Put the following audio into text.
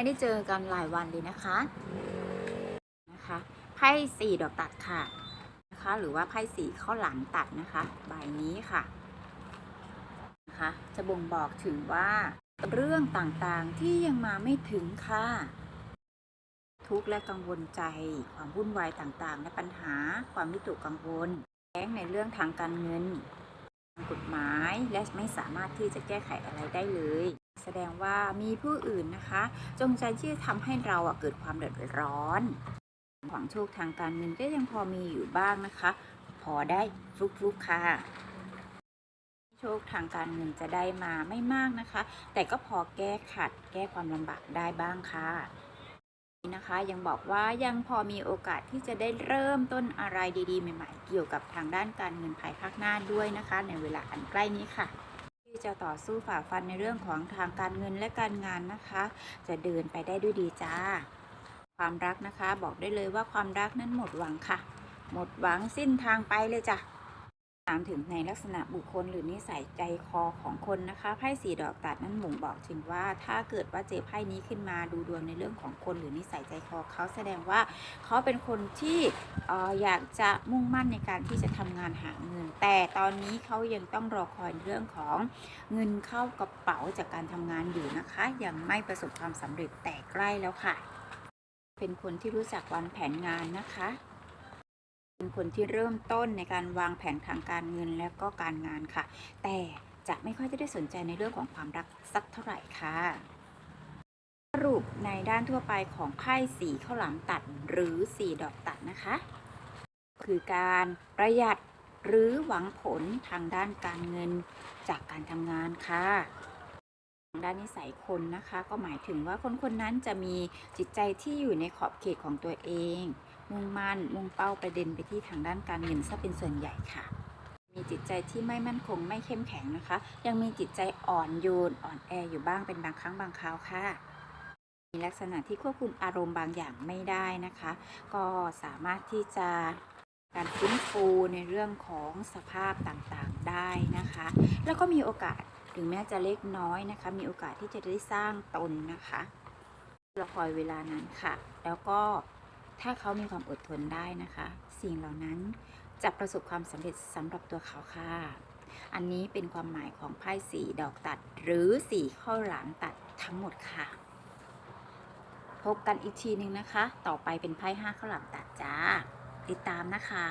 ไม่ได้เจอกันหลายวันเลยนะคะนะคะไพ่สี่ดอกตัดค่ะนะคะหรือว่าไพ่สีข้าวหลามตัดนะคะใบนี้ค่ะนะคะจะบ่งบอกถึงว่าเรื่องต่างๆที่ยังมาไม่ถึงค่ะ ทุกข์และกังวลใจ ความวุ่นวายต่างๆ และปัญหา ความวิตกกังวลแย้งในเรื่องทางการเงินกฎหมายและไม่สามารถที่จะแก้ไขอะไรได้เลย แสดงว่ามีผู้อื่นนะคะ จงใจที่จะทำให้เราเกิดความเดือดร้อนหวังโชคทางการเงินก็ยังพอมีอยู่บ้างนะคะ พอได้ฟลุกๆค่ะโชคทางการเงินจะได้มาไม่มากนะคะ แต่ก็พอแก้ขัด แก้ความลำบากได้บ้างค่ะนะคะยังบอกว่ายังพอมีโอกาสที่จะได้เริ่มต้นอะไรดีๆ ใหม่ ๆ เกี่ยวกับทางด้านการเงินภายภาคหน้าด้วยนะคะ ในเวลาอันใกล้นี้ค่ะ ที่จะต่อสู้ฝ่าฟันในเรื่องของทางการเงินและการงานนะคะ จะเดินไปได้ด้วยดีจ้า ความรักนะคะ บอกได้เลยว่าความรักนั้นหมดหวังค่ะ หมดหวังสิ้นทางไปเลยจ้ะามถึงในลักษณะบุคคลหรือนิสัยใจคอของคนนะคะไพ่สีดอกตัดนั้นบ่งบอกถึงว่าถ้าเกิดว่าเจอไพ่นี้ขึ้นมาดูดวงในเรื่องของคนหรือนิสัยใจคอเขาแสดงว่าเขาเป็นคนที่อออยากจะมุ่งมั่นในการที่จะทำงานหาเงิน แต่ตอนนี้เขายังต้องรอคอยเรื่องของเงินเข้ากระเป๋าจากการทำงานอยู่นะคะ ยังไม่ประสบความสำเร็จแต่ใกล้แล้วค่ะ เป็นคนที่รู้จักวางแผนงานนะคะ เป็นคนที่เริ่มต้นในการวางแผนทางการเงินและก็การงานค่ะ แต่จะไม่ค่อยจะได้สนใจในเรื่องของความรักสักเท่าไหร่ค่ะ สรุปในด้านทั่วไปของไพ่สีข้าวหลามตัดหรือสีดอกตัดนะคะ คือการประหยัดหรือหวังผลทางด้านการเงินจากการทำงานค่ะทางด้านนิสัยคนนะคะ ก็หมายถึงว่าคนคนๆนั้นจะมีจิตใจที่อยู่ในขอบเขตของตัวเอง มุ่งมั่น มุ่งเป้าประเด็นไปที่ทางด้านการเงินซะเป็นส่วนใหญ่ค่ะ มีจิตใจที่ไม่มั่นคงไม่เข้มแข็งนะคะ ยังมีจิตใจอ่อนโยนอ่อนแออยู่บ้างเป็นบางครั้งบางคราวค่ะมีลักษณะที่ควบคุมอารมณ์บางอย่างไม่ได้นะคะ ก็สามารถที่จะการฟื้นฟูในเรื่องของสภาพต่างๆได้นะคะ แล้วก็มีโอกาสถึงแม้จะเล็กน้อยนะคะ มีโอกาสที่จะได้สร้างตนนะคะรอคอยเวลานั้นค่ะ แล้วก็ ถ้าเขามีความอดทนได้นะคะ สิ่งเหล่านั้นจะประสบความสำเร็จสำหรับตัวเขาค่ะ อันนี้เป็นความหมายของไพ่สีดอกตัด หรือสีข้อหลังตัดทั้งหมดค่ะ พบกันอีกทีหนึ่งนะคะ ต่อไปเป็นไพ่ห้าข้อหลังตัดจ้า ติดตามนะคะ